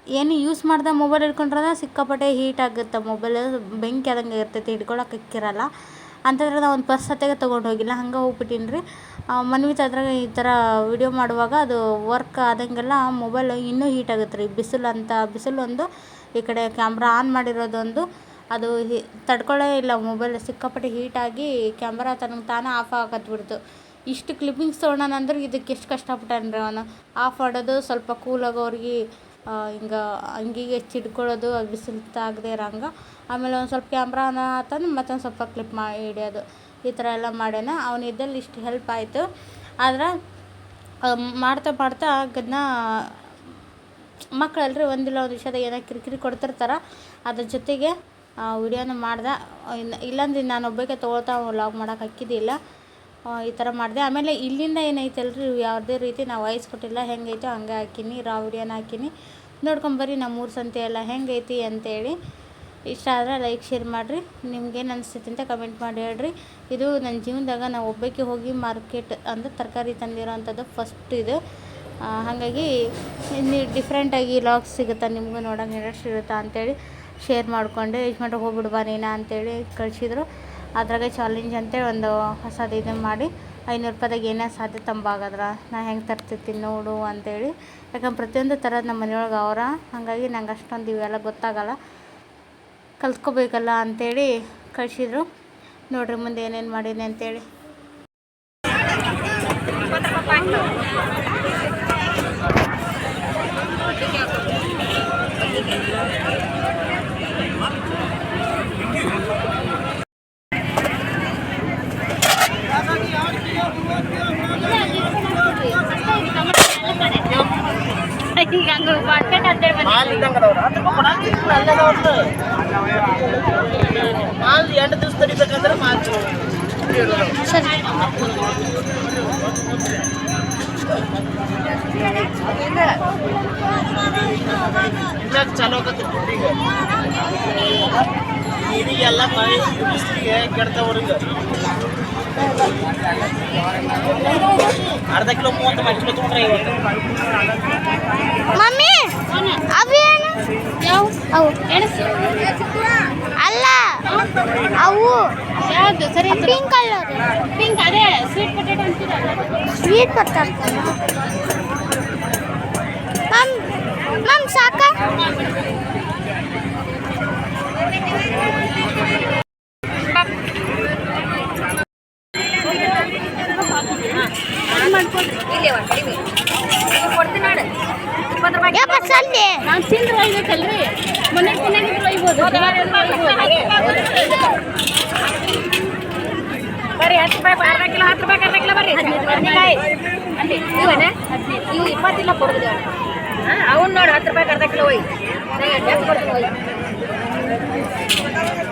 ಏನು ಯೂಸ್ ಮಾಡ್ದೆ ಮೊಬೈಲ್ ಹಿಡ್ಕೊಂಡ್ರೆ ಸಿಕ್ಕಾಪಟ್ಟೆ ಹೀಟ್ ಆಗುತ್ತೆ. ಮೊಬೈಲ್ ಬೆಂಕಿ ಆದಂಗೆ ಇರ್ತೈತಿ ಹಿಡ್ಕೊಳಕ್ಕೆ ಇಕ್ಕಿರಲ್ಲ. ಅಂಥದ್ರಾಗ ಒಂದು ಪರ್ಸ್ ಅತ್ತೆಗೆ ತೊಗೊಂಡು ಹೋಗಿಲ್ಲ. ಹಂಗೆ ಹೋಗ್ಬಿಟ್ಟೀನಿ ರೀ ಮನ್ವಿತ ಅದ್ರಾಗ ಈ ಥರ ವಿಡಿಯೋ ಮಾಡುವಾಗ ಅದು ವರ್ಕ್ ಆದಂಗೆಲ್ಲ ಮೊಬೈಲ್ ಇನ್ನೂ ಹೀಟ್ ಆಗುತ್ತೆ ರೀ ಬಿಸಿಲು ಅಂತ, ಬಿಸಿಲು ಒಂದು ಈ ಕಡೆ ಕ್ಯಾಮ್ರಾ ಆನ್ ಮಾಡಿರೋದೊಂದು ಅದು ಹಿ- ತಡ್ಕೊಳ್ಳೇ ಇಲ್ಲ ಮೊಬೈಲ್ ಸಿಕ್ಕಾಪಟ್ಟೆ ಹೀಟಾಗಿ ಕ್ಯಾಮ್ರಾ ತನಗೆ ತಾನೇ ಆಫ್ ಆಗತ್ಬಿಡ್ತು ಇಷ್ಟು ಕ್ಲಿಪ್ಪಿಂಗ್ಸ್ ತೊಗೊಂಡಂದ್ರೆ ಇದಕ್ಕೆ ಎಷ್ಟು ಕಷ್ಟಪಟ್ಟಾನ್ರಿ ಅವನು. ಆಫ್ ಮಾಡೋದು ಸ್ವಲ್ಪ ಕೂಲ್ ಆಗೋರಿಗೆ ಹಿಂಗೆ ಅಂಗಿಗೆ ಚಿಡ್ಕೊಳ್ಳೋದು ಬಿಸಿಲು ತಾಗದೇ ಇರೋಂಗೆ. ಆಮೇಲೆ ಒಂದು ಸ್ವಲ್ಪ ಕ್ಯಾಮ್ರಾನ ತಂದು ಮತ್ತೊಂದು ಸ್ವಲ್ಪ ಕ್ಲಿಪ್ ಮಾಡಿ ಹಿಡಿಯೋದು. ಈ ಥರ ಎಲ್ಲ ಮಾಡ್ಯಾನ. ಅವ್ನು ಇದ್ದಲ್ಲಿ ಇಷ್ಟು ಹೆಲ್ಪ್ ಆಯಿತು. ಆದ್ರೆ ಮಾಡ್ತಾ ಮಾಡ್ತಾ ಅದನ್ನ ಮಕ್ಕಳಲ್ರಿ ಒಂದಿಲ್ಲ ಒಂದು ವಿಷಯದಾಗ ಏನೋ ಕಿರಿಕಿರಿ ಕೊಡ್ತಿರ್ತಾರೆ. ಅದ್ರ ಜೊತೆಗೆ ವಿಡಿಯೋನ ಮಾಡ್ದೆ. ಇನ್ನು ಇಲ್ಲಾಂದ್ರೆ ನಾನು ಒಬ್ಬಕ್ಕೆ ತೊಗೊಳ್ತಾ ವ್ಲಾಗ್ ಮಾಡೋಕೆ ಹಾಕಿದ್ದಿಲ್ಲ ಈ ಥರ ಮಾಡಿದೆ. ಆಮೇಲೆ ಇಲ್ಲಿಂದ ಏನೈತಲ್ರಿ ಯಾವುದೇ ರೀತಿ ನಾವು ವಾಯ್ಸ್ ಕೊಟ್ಟಿಲ್ಲ, ಹೆಂಗೈತೆ ಹಂಗೆ ಹಾಕೀನಿ ರಾ ವಿಡಿಯೋನ ಹಾಕೀನಿ. ನೋಡ್ಕೊಂಬರ್ರಿ ನಮ್ಮ ಊರು ಸಂತೆ ಎಲ್ಲ ಹೆಂಗೈತಿ ಅಂತೇಳಿ. ಇಷ್ಟ ಆದರೆ ಲೈಕ್ ಶೇರ್ ಮಾಡಿರಿ. ನಿಮ್ಗೇನು ಅನಿಸ್ತೈತಿ ಅಂತ ಕಮೆಂಟ್ ಮಾಡಿ ಹೇಳ್ರಿ. ಇದು ನನ್ನ ಜೀವನದಾಗ ನಾವು ಒಬ್ಬಕ್ಕೆ ಹೋಗಿ ಮಾರ್ಕೆಟ್ ಅಂದರೆ ತರಕಾರಿ ತಂದಿರೋ ಅಂಥದ್ದು ಫಸ್ಟ್ ಇದು ಹಾಗಾಗಿ ಇನ್ನು ಡಿಫ್ರೆಂಟಾಗಿ ಲಾಗ್ಸ್ ಸಿಗುತ್ತಾ ನಿಮಗೂ ನೋಡೋಕೆ ಇಂಟ್ರೆಸ್ಟ್ ಇರುತ್ತಾ ಅಂತೇಳಿ ಶೇರ್ ಮಾಡಿಕೊಂಡೆ ಯಜಮಾನ್ರಿಗೆ ಹೋಗ್ಬಿಡ್ಬಾ ನೀನು ಅಂತೇಳಿ ಕಳಿಸಿದ್ರು. ಅದ್ರಾಗೆ ಚಾಲೆಂಜ್ ಅಂತೇಳಿ ಒಂದು ಹೊಸದು ಇದನ್ನು ಮಾಡಿ ಐನೂರು ರೂಪಾಯಿದಾಗ ಏನೇ ಸಾಧ್ಯ ತಂಬಾಗದ್ರ ನಾ ಹೆಂಗೆ ತರ್ತಿರ್ತೀನಿ ನೋಡು ಅಂತೇಳಿ. ಯಾಕಂದ್ರೆ ಪ್ರತಿಯೊಂದು ಥರದ ನಮ್ಮ ಮನೆಯೊಳಗೆ ಅವರ. ಹಾಗಾಗಿ ನಂಗೆ ಅಷ್ಟೊಂದು ಇವೆಲ್ಲ ಗೊತ್ತಾಗಲ್ಲ. ಕಲ್ತ್ಕೋಬೇಕಲ್ಲ ಅಂತೇಳಿ ಕಳಿಸಿದ್ರು. ನೋಡ್ರಿ ಮುಂದೆ ಏನೇನು ಮಾಡಿದೆ ಅಂತೇಳಿ ಈಗ ಹಂಗೆ ಅಂತೇಳಿ ಮಾಲ್ ಎಂಟು ದಿವಸ ತಡಿಬೇಕಂದ್ರೆ ಮಾಲ್ ಸರಿ ಇನ್ನಾಗ ಚಾಲು ಆಗತ್ತೆ ಈಗ ನೀರಿಗೆಲ್ಲ ಮಳೆ ಬಿಸಿಲಿಗೆ ಅರ್ಧ ಕಿಲೋ ಮೂವತ್ತು ಮೂವತ್ತು ಕಿಲೋ ತೊಗೊಂಡ್ರೆ ಇವತ್ತು ಮಮ್ಮಿ ಅವೇನು ಅವು. ಎಣಸು ಅಲ್ಲ ಅವು. ಯಾವುದು? ಸರಿ ಪಿಂಕ್ ಅಲ್ಲ ಪಿಂಕ್ ಅದೇ ಸ್ವೀಟ್ ಪೊಟೇಟೊ ಅಂತೀರಲ್ಲ ಸ್ವೀಟ್ ಪೊಟೇಟೋ ಮಮ್ ಮಮ್ ಸಾಕ ಯಪ್ಪ ಸಲ್ಲೆ ನಾನು ತಿಂದ್ರೆ ಒಯ್ಬೇಕಲ್ರಿ? ಮನೆ ತಿನ್ನಾಗಿದ್ರೆ ಒಯ್ಬೋದು. ಬರ್ರಿ ಹತ್ತು ರೂಪಾಯಿ ಅರ್ಧ ಕಿಲೋ ಹತ್ತು ರೂಪಾಯಿ ಅರ್ಧ ಕಿಲೋ ಬರ್ರಿ. ಬದ್ನೆಕಾಯಿ ಅಲ್ಲಿ ಇವನ ಇವು ಇಪ್ಪತ್ತಿಲ್ಲ ಕೊಡೋದು ಅವ್ನು ನೋಡಿ ಹತ್ತು ರೂಪಾಯಿ ಅರ್ಧ ಕಿಲೋ ಒಯ್ ಜಾಸ್ತಿ ಕೊಡ್ತೀನಿ ಒಯ್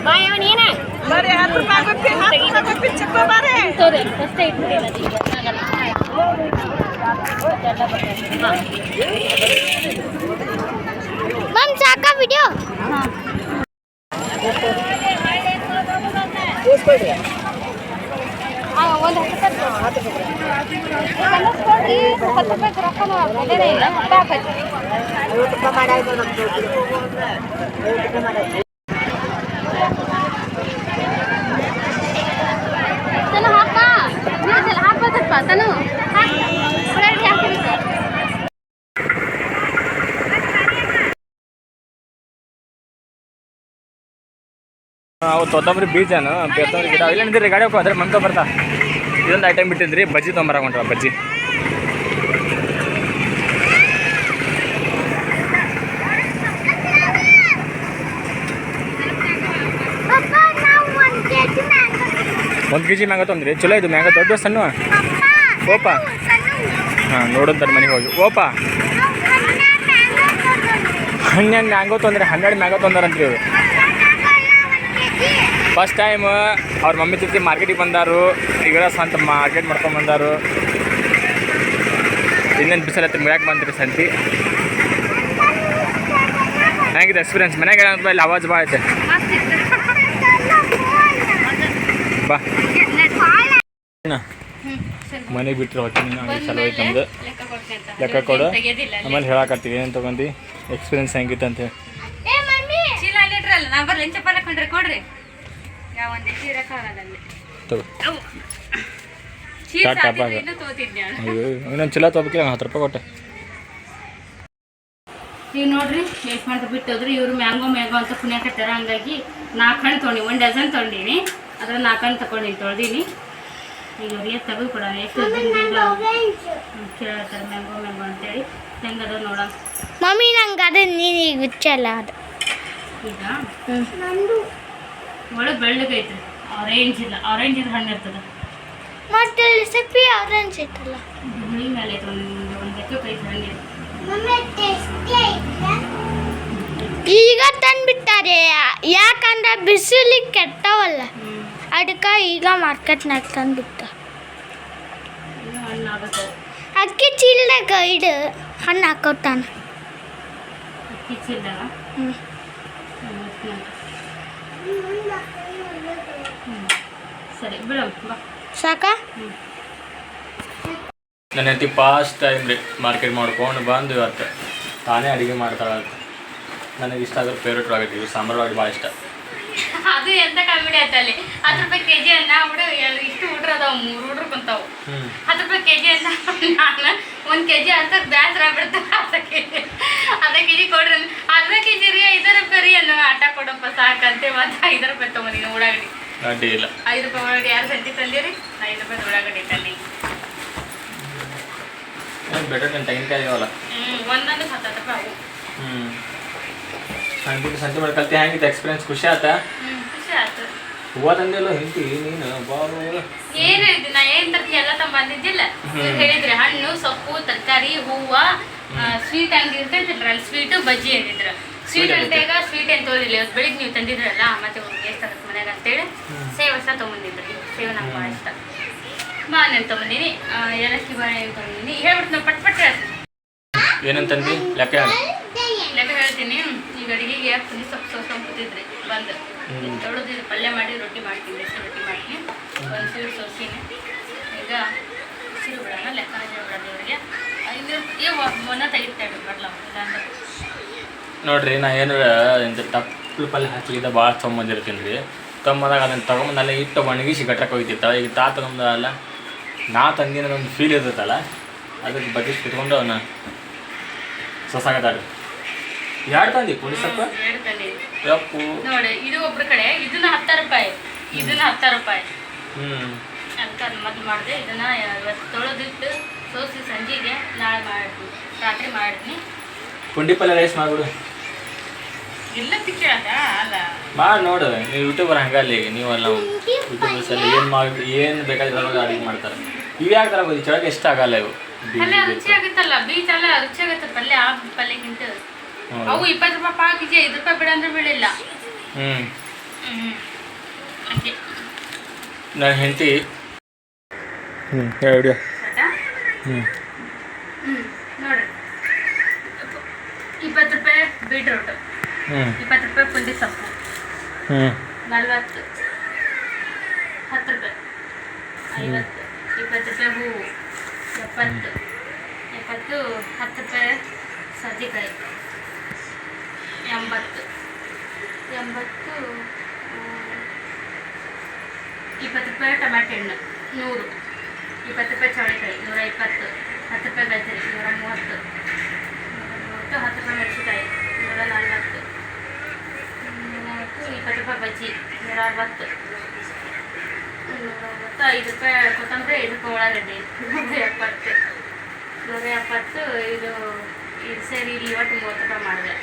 ಬಾಯ್ ಅವನ್ ಏನ? ಬರ್ರಿ ಹತ್ತು ರೂಪಾಯಿ ಚಿಕ್ಕ ಬರ್ರಿ ತೋರಿ ಫಸ್ಟ್ ಇಟ್ಬಿಡಿ ಅದು ಈಗ ಆಗಲ್ಲ ಮಮ್ ಸಾಕ ವಿಡಿಯೋ ಒಂದು ಹತ್ತು ರೂಪಾಯಿ ಹತ್ತು ರೂಪಾಯಿ ರೊಕ್ಕನ ಬೆಲೆನೇ ಇಲ್ಲ ಮತ್ತೆ ಹಾಕೈತಿ ಐವತ್ತು ರೂಪಾಯಿ ಮಾಡಾಯ್ತು ನಮ್ದು ಐವತ್ತು ರೂಪಾಯಿ ಮಾಡಾಯ್ತು ತನು ಹಾಕ ನೀರಲ್ಲಿ ಹಾಕ್ಬೇಕಪ್ಪ ತನು ಹಾಕ್ ಉಳ್ಳಾಗಡ್ಡಿ ಹಾಕಿರಿ ಅವು ತೊತ್ತಂಬ್ರಿ ಬೀಜನ ಬೆತ್ತಂಬ್ರಿ ಗಿಡ. ಇಲ್ಲ ಗಾಡಿ ಹೋಗೋ ಅದ್ರ ಮಂಕ ಬರ್ತಾ. ಇದೊಂದು ಐಟಮ್ ಬಿಟ್ಟಿದ್ರಿ, ಬಜ್ಜಿ ತೊಂಬರ ಹೊಂಟ್ರ ಬಜ್ಜಿ? ಒಂದು ಕೆ ಜಿ ಮ್ಯಾಂಗೋ ತೊಂದ್ರಿ. ಚಲೋ ಇದು ಮ್ಯಾಂಗ, ದೊಡ್ಡ ಸಣ್ಣ ಓಪ? ಹಾಂ ನೋಡೋಂತಾರೆ ಮನೆಗೆ ಹೋಗಿ. ಓಪ? ಹನ್ನೆರಡು ಮ್ಯಾಂಗೋ ತೊಂದ್ರೆ. ಹನ್ನೆರಡು ಮ್ಯಾಂಗೋ ತೊಂದಾರಂತ್ರಿ ಇವು ಫಸ್ಟ್ ಟೈಮ್ ಅವ್ರ ಮಮ್ಮಿ ಜೊತೆ ಮಾರ್ಕೆಟಿಗೆ ಬಂದಾರು. ಈಗ ಸ್ವಂತ ಮಾರ್ಕೆಟ್ ಮಾಡ್ಕೊಂಡು ಬಂದಾರು. ಇನ್ನೇನು ಬಿಸಿಲ ಹತ್ರ ಮುಗ್ಯಾಕೆ ಬಂದ್ರಿ ಸಂತಿ? ಹೆಂಗಿದೆ ಎಕ್ಸ್ಪೀರಿಯನ್ಸ್ ಮನೆಗೆ ಇಲ್ಲಿ ಆವಾಜ್ ಭಾಳ ಐತೆ. ಬಾ. ಮನೆಗೆ ಬಿಟ್ಟರೆ ಹೊಟ್ಟಿನ ಚಲೋ ಐತೆ ನಮ್ದು. ಲೆಕ್ಕ ಕೊಡು. ಆಮೇಲೆ ಹೇಳಕತ್ತೀವಿ ಏನು ತೊಗೊಂಡು? ಎಕ್ಸ್ಪೀರಿಯನ್ಸ್ ಹೆಂಗಿತ್ತು ಅಂತ ಹೇಳಿ. ಮಮ್ಮಿ! ಚೀಲ ಅಲ್ಲಿ ಇಟ್ರಲ್ಲ ನಾ ಬರ್ಲಿ ಚಪ್ಪಲ್ ಹಾಕೊಂಡ್ರೆ ಕೊಡ್ರಿ. ಅಯ್ಯೋ ಇನ್ನೊಂದು ಚಲೋ ತೊಗೋಬೇಕಿಲ್ಲ ಹತ್ತು ರೂಪಾಯಿ ಕೊಟ್ಟೆ. ಈಗ ನೋಡ್ರಿ ಎಷ್ಟು ಮಾಡಿ ಬಿಟ್ಟೋದ್ರಿ ಇವರು ಮ್ಯಾಂಗೋ ಮ್ಯಾಂಗೋ ಅಂತ ಕುಣಿಯಾಕತ್ತಾರ ಹಂಗಾಗಿ ನಾಲ್ಕು ಹಣ್ಣು ತೊಗೊಂಡಿ ಒಂದು ಡಜನ್ ತೊಗೊಂಡೀನಿ. ಅದ್ರ ನಾಲ್ಕು ಹಣ್ಣು ತೊಗೊಂಡಿನಿ ತೊಳ್ದೀನಿ. ಈಗ ಅವ್ರಿಗೆ ತೆಗೆದು ಕೊಡೋಣ ಎಷ್ಟು ಕೇಳತ್ತಾರೆ ಮ್ಯಾಂಗೋ ಮ್ಯಾಂಗೋ ಅಂತೇಳಿ. ಹೆಂಗದ ನೋಡೋಣ. ಮಮ್ಮಿ ನಂಗೆ ಅದೇ ನೀನು ಈಗ ಹುಚ್ಚಲ್ಲ ಅದು. ಈಗ? ಒಳಗೆ ಐತೆ ಆರೆಂಜ್ ಇಲ್ಲ. ಆರೆಂಜ್ ಇದು ಹಣ್ಣು ಇರ್ತದೆ. ಮತ್ತೆ ರೆಸಿಪಿ ಆರೆಂಜ್ ಇತ್ತಲ್ಲ ಹುಳಿ ಮೇಲೆ ಐತೆ. ಒಂದು ಒಂದು ಲೆಕ್ಕಕ್ಕೆ ಐತೆ ಹಣ್ಣು ಈಗ ತಂದ್ಬಿಟ್ಟಾರೆ. ಯಾಕಂದ್ರೆ ಬಿಸಿಲಿಗೆ ಕೆಟ್ಟವಲ್ಲ. ಅದಕ್ಕೆ ಈಗ ಮಾರ್ಕೆಟ್ನಾಗ ತಂದ್ಬಿಟ್ಟ. ಅಕ್ಕಿ ಚೀಲದಾಗ ಇಡು. ಹಣ್ಣು ಹಾಕೋತಾನ. ಅಕ್ಕಿ ಚೀಲ ಹ್ಞೂ ಸರಿ ಸಾಕಾ? ನನ್ನ ಹೆಂಡತಿ ಫಾಸ್ಟ್ ಟೈಮ್ ರೀ ಮಾರ್ಕೆಟ್ ಮಾಡ್ಕೊಂಡು ಬಂದು ಇವತ್ತು ತಾನೇ ಅಡುಗೆ ಮಾಡ್ತಾಳೆ ನನಗೆ ಇಷ್ಟ ಆದ್ರೆ ಫೇವ್ರೇಟ್ ಆಗೈತಿ ಇವು ಸಾಂಬಾರು ಭಾಳ ಇಷ್ಟ. ಅದು ಎಂತ ಕಾಮಿಡಿ ಆಯ್ತು ಅಲ್ಲಿ ಹತ್ತು ರೂಪಾಯಿ ಕೆ ಜಿ ಅನ್ನ ಬಿಡು ಎಲ್- ಇಷ್ಟು ಹುಡ್ರು ಅದಾವ ಮೂರು ಹುಡ್ರು ಕುಂತಾವು. ಹತ್ತು ರೂಪಾಯಿ ಕೆ ಜಿ ಅನ್ನ ನಾನು ಒಂದು ಕೆ ಜಿ ಅಂತ ಬ್ಯಾಸರ ಆಗ್ಬಿಡ್ತು. ಅರ್ಧ ಕೆ ಜಿ ಅರ್ಧ ಕೆ ಜಿ ಕೊಡ್ರಿ ಅರ್ಧ ಕೆ ಜಿ ರೀ ಐದು ರೂಪಾಯಿ ರೀ ಅನ್ನೋ ಆಟ ಕೊಡಪ್ಪ ಸಾಕಂತೆ ಮತ್ತೆ ಐದು ರೂಪಾಯಿ ತೊಗೊಂಡಿನಿ ಉಳ್ಳಾಗಡ್ಡಿ. ಐದು ರೂಪಾಯಿ ಒಳಗಡೆ ಯಾರು ಸಂತಿ ತಂದಿರಿ? ಐದು ರೂಪಾಯಿ ಉಳ್ಳಾಗಡ್ಡಿ ತಂದಿ. ಬೆಟರ್ ಟೈಮ್ ಒಂದೊಂದು ಹತ್ತು ರೂಪಾಯಿ ಹ್ಞೂ ಸಂತಿ ಸಂತಿ ಮಾಡಿ ಕಲ್ತಿ ಹೆಂಗಿತ್ತು ಎಕ್ಸ್ಪೀರಿಯನ್ಸ್ ಖುಷಿ ಆತ? ಖುಷಿ ಆಯ್ತು ಹೂವು ತಂದೆಲ್ಲ ಹಿಂತಿ ನೀನು ಬಾಬು ಏನು ಇದು ನಾ ಏನ್ ತರ್ತಿ ಎಲ್ಲ ತಮ್ಮ ಬಂದಿದ್ದಿಲ್ಲ. ಇವ್ರು ಹೇಳಿದ್ರೆ ಹಣ್ಣು ಸೊಪ್ಪು ತರಕಾರಿ ಹೂವ ಸ್ವೀಟ್ ಅಂಗಡಿ ಇರ್ತೈತಿಲ್ರ ಅಲ್ಲಿ ಸ್ವೀಟು ಬಜ್ಜಿ ಹೇಳಿದ್ರು. ಸ್ವೀಟ್ ಅಂತೇಗ ಸ್ವೀಟ್ ಏನು ತೋರಿಲ್ಲ ಇವತ್ತು ಬೆಳಿಗ್ಗೆ ನೀವು ತಂದಿದ್ರಲ್ಲ ಮತ್ತೆ ಅವ್ರಿಗೆ ಎಷ್ಟು ತರಕ್ಕೆ ಮನ್ಯಾಗ ಅಂತೇಳಿ ಸೇವ್ ಅಷ್ಟ ತೊಗೊಂಡಿದ್ರು ಸೇವ್ ನಂಗೆ ಭಾಳ ಇಷ್ಟ. ಬಾಳೆಹಣ್ಣು ತೊಗೊಂಡಿನಿ. ಏಲಕ್ಕಿ ಬಾಳೆಹಣ್ಣು ತೊಗೊಂಡಿನಿ. ಹೇಳ್ಬಿಟ್ಟು ನಾವು ಪಟ್ ಪಟ್ ಹೇಳ್ತೀನಿ. ಏನಂತಂದು ಲೆಕ್ಕ ಹೇಳಿ. ಲೆಕ್ಕ ಹೇಳ್ತೀನಿ. ಈಗ ಅಡಿಗೆಗೆ ಪುನಿ ಸೊಪ್ಪು ಸೋಸ್ಕೊಂಡ್ ಕೂತಿದ್ರಿ ಬಂದು. ತೊಳೆದು ಪಲ್ಯ ಮಾಡಿ ರೊಟ್ಟಿ ಮಾಡ್ತೀನಿ ಬಿಸಿ ರೊಟ್ಟಿ ಮಾಡ್ತೀನಿ. ಒಂದು ಸೀರು ಈಗ ಬಿಡೋಣ ಲೆಕ್ಕ ಇವರಿಗೆ. ಮೊನ್ನ ಇಲ್ಲಾಂದ್ರೆ ನೋಡ್ರಿ ನಾ ಏನು ಇಂಥ ತಪ್ಪಲು ಪಲ್ಯ ಹಚ್ಚಲಿದ್ದ ಭಾಳ ತೊಗೊಂಬಂದಿರ್ತೀನಿ ರೀ ತೊಗೊಂಬಂದಾಗ ಅದನ್ನು ತೊಗೊಂಬಂದು ಅಲ್ಲೇ ಇಟ್ಟು ಒಣಗಿಸಿ ಗಟ್ರಕ್ಕೆ ಹೋಗ್ತಿತ್ತಲ್ಲ ಈಗ ತಾತ ನಮ್ದು ಅಲ್ಲ ನಾ ತಂದಿನ ಒಂದು ಫೀಲ್ ಇರ್ತೈತಲ್ಲ ಅದಕ್ಕೆ ಬಗ್ಗೆ ಇಟ್ಕೊಂಡು ಅವನ್ನ ಸೊಸಾಗತ್ತಾಡ್ರಿ ಎರಡು ತಂದಿ? ಪುಳಿ ಸೊಪ್ಪು ಹೇಳ್ತಾನೆ ಯಪ್ಪು. ನೋಡಿ ಇದು ಒಬ್ರ ಕಡೆ ಇದನ್ನ ಹತ್ತು ರೂಪಾಯಿ. ಇದನ್ನ ಹತ್ತು ರೂಪಾಯಿ. ಹ್ಞೂ ಅಂತ ಮದ್ದು ಮಾಡಿದೆ ಇದನ್ನ ಇವತ್ತು ತೊಳೆದಿಟ್ಟು ಸೋಸಿ ಸಂಜೆಗೆ ನಾಳೆ ಮಾಡ್ತೀನಿ ರಾತ್ರಿ ಮಾಡಿದ್ನಿ ಪುಂಡಿ ಪಲ್ಯ ರೈಸ್ ಮಾಡ್ಬಿಡು. ಇಲ್ಲ ತಿಕ್ಕೇಳದ ಅಲ್ಲ. ನೋಡು ನೀವು ಯೂಟ್ಯೂಬರ್ ಹಂಗಲ್ಲ ಈಗ ನೀವಲ್ಲ ಯೂಟ್ಯೂಬರ್ಸಲ್ಲಿ ಏನು ಮಾಡಿ ಏನು ಬೇಕಾದ್ರೆ ಅಡುಗೆ ಮಾಡ್ತಾರೆ. ಇವು ಯಾಕೆ ತರ ಚಳಗೆ ಇಷ್ಟ ಆಗಲ್ಲ ಇವು. ಪಲ್ಯ ರುಚಿ ಆಗುತ್ತಲ್ಲ ಬೀಜ ಎಲ್ಲ ರುಚಿ ಆಗುತ್ತೆ ಪಲ್ಯ ಆ ಪಲ್ಯಕ್ಕಿಂತ ಅವು ಇಪ್ಪತ್ತು ರೂಪಾಯಿ ಪಾವ್ ಕೆಜಿ ಐದು ರೂಪಾಯಿ ಬಿಡ ಅಂದ್ರೆ ಬೀಳಿಲ್ಲ ಹ್ಮ್. ಹಂಗೆ. ನನ್ನ ಹೆಂಡತಿ ಹ್ಞೂ ಹೇಳಿ? ಹ್ಞೂ ಹ್ಮ್. ನೋಡ್ರಿ ಇಪ್ಪತ್ತು ರೂಪಾಯಿ ಬೀಟ್ರೂಟ್. ಹ್ಞೂ ಇಪ್ಪತ್ತು ರೂಪಾಯಿ ಪುಂಡಿ ಸೊಪ್ಪು. ಹ್ಞೂ ನಲ್ವತ್ತು. ಹತ್ತು ರೂಪಾಯಿ. ಐವತ್ತು. ಇಪ್ಪತ್ತು ರೂಪಾಯಿ ಹೂವು. ಎಪ್ಪತ್ತು ಎಪ್ಪತ್ತು ಹತ್ತು ರೂಪಾಯಿ ಸೌತೆಕಾಯಿ ಎಂಬತ್ತು. ಎಂಬತ್ತು ಇಪ್ಪತ್ತು ರೂಪಾಯಿ ಟೊಮ್ಯಾಟೊ ಹಣ್ಣು. ನೂರು. ಇಪ್ಪತ್ತು ರೂಪಾಯಿ ಚೌಳಿಕಾಯಿ, ನೂರ ಇಪ್ಪತ್ತು. ಹತ್ತು ರೂಪಾಯಿ ಗಜ್ಜರಿ, ನೂರ ಮೂವತ್ತು. ಮೂವತ್ತು ಹತ್ತು ರೂಪಾಯಿ ಮೆಣಸಿನಕಾಯಿ, ನೂರ ನಲ್ವತ್ತು. ಮೂವತ್ತು ಇಪ್ಪತ್ತು ರೂಪಾಯಿ ಬಜ್ಜಿ, ನೂರ ಅರವತ್ತು. ಅರವತ್ತು ಐದು ರೂಪಾಯಿ ಕೊತ್ತಂಬರಿ ಐದು ರೂಪಾಯಿ ಉಳ್ಳಾಗಡ್ಡಿ ನೂರ ಎಪ್ಪತ್ತು. ನೂರ ಎಪ್ಪತ್ತು ಇದು ಇದು ಸೇರಿ ಇಲ್ಲಿ ಒಟ್ಟು ಮೂವತ್ತು ರೂಪಾಯಿ ಮಾಡಿದೆ.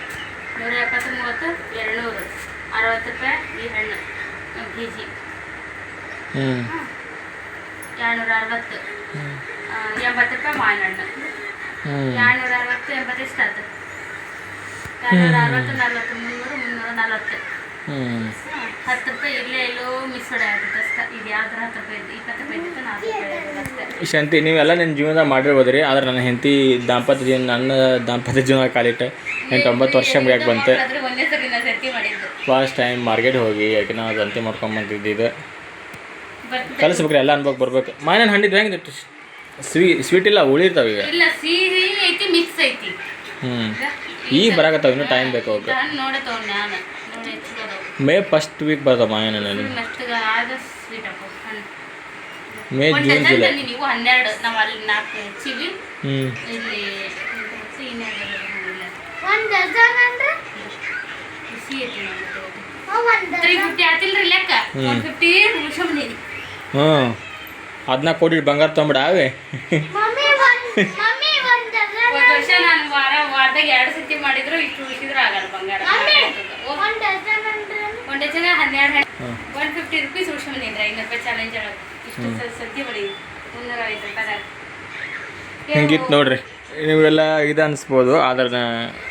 ನೂರ ಎಪ್ಪತ್ತು ಮೂವತ್ತು ಎರಡುನೂರು. ಅರವತ್ತು ರೂಪಾಯಿ ಈ ಹಣ್ಣು ಕೆ ಜಿ ಎರಡುನೂರ ಅರವತ್ತು. ಎಂಬತ್ತು ರೂಪಾಯಿ ಮಾವಿನ ಹಣ್ಣು. ಎರಡುನೂರ ಅರವತ್ತು ಎಂಬತ್ತು ಎಷ್ಟು ಆಯ್ತು. ಎರಡುನೂರ ಅರವತ್ತು ನಲ್ವತ್ತು ಮುನ್ನೂರು ಮುನ್ನೂರ ನಲ್ವತ್ತು. ಹತ್ತು ರೂಪಾಯಿ ಇಲ್ಲೇ ಎಲ್ಲೋ ಮಿಸ್ ಆಗುತ್ತೆ ಅಷ್ಟೇ. ಇದು ಯಾವ್ದಾರ ಹತ್ತು ರೂಪಾಯಿ ಇದ್ದು ಇಪ್ಪತ್ತು ರೂಪಾಯಿ ಇದ್ದಿತ್ತು ನಾಲ್ಕು ರೂಪಾಯಿ ಇರೋದು ಶಾಂತಿ ನೀವೆಲ್ಲ ನನ್ನ ಜೀವನದಾಗ ಮಾಡಿರ್ಬೋದ್ರಿ ಆದ್ರೆ ನನ್ನ ಹೆಂಡತಿ ದಾಂಪತ್ಯ ಜೀವನ ನನ್ನ ದಾಂಪತ್ಯ ಜೀವನ ಕಾಲಿಟ್ಟೆ ಎಂಟು ಒಂಬತ್ತು ವರ್ಷ ಮುಗಿಯಾಕೆ ಬಂತೆ. ಆದ್ರೆ ಒಂದೇ ಸರಿ ನಾ ಸತಿ ಮಾಡಿದ್ದು. ಫಸ್ಟ್ ಟೈಮ್ ಮಾರ್ಕೆಟ್ ಹೋಗಿ ಯಾಕಿನ ನಾವು ಮಾಡ್ಕೊಂಬಂದಿದ್ದು ಇದು. ಕಲಿಸ್ಬೇಕ್ರಿ ಎಲ್ಲ ಅನ್ಭವಕ್ಕೆ ಬರ್ಬೇಕು. ನನ್ನ ಹಣ್ಣಿದ್ದು ಹೆಂಗೆ ಸ್ವೀ ಸ್ವೀಟ್ ಇಲ್ಲ ಉಳಿರ್ತಾವ ಈಗ. ಇಲ್ಲ ಸಿಹಿ ಐತಿ ಮಿಕ್ಸ್ ಐತಿ. ಹ್ಞೂ ಈಗ ಬರಾಕತ್ತಾವ ಇನ್ನೂ ಟೈಮ್ ಬೇಕು ನಾನು ಹೆಚ್ಚಿಗೋದವು ಮೇ ಫಸ್ಟ್ ವೀಕ್ ಬರ್ತಾವ ಹಣ್ಣು. May June July. ನೀವು ಹನ್ನೆರಡು ನಾವು ಅಲ್ಲಿ ನಾಲ್ಕು ಹೆಚ್ಚಿವಿ. ಹ್ಞೂ ಇಲ್ಲಿ ಹ್ಞೂ ಅದನ್ನ ಕೊಡಿ ಬಂಗಾರ ತೊಗೊಂಬಿಡ ಅವೇ ಮಮ್ಮಿ ಒಂದು ಮಮ್ಮಿ ಒಂದು ವರ್ಷ ನಾನು ವಾರ ವಾರದಾಗ ಎರಡು ಸತಿ ಮಾಡಿದ್ರು ಇಷ್ಟು ಉಳಿಸಿದ್ರು ಆಗಲ್ಲ ಬಂಗಾರ ಒಂದು ಡಜನ್ ಅಂದ್ರೆ ಒಂದ್ ಡಜನ್ ಹನ್ನೆರಡು ಹ್ಮ್. ಒನ್ ಫಿಫ್ಟಿ ರುಪೀಸ್ ಉಳ್ಸ್ಕೊಂಬಂದಿದ್ರೆ ಐನೂರು ರೂಪಾಯಿ ಚಾಲೆಂಜ್ ಒಳಗೆ ಇಷ್ಟು ಸ- ಸದ್ಯ ಮಾಡಿ ಮುನ್ನೂರ ಐವತ್ತು ರೂಪಾಯಿ ಹಿಂಗಿತ್ತು ನೋಡ್ರಿ? ನೀವೆಲ್ಲ ಇದು ಅನ್ಸ್ಬೋದು ಆದ್ರೆ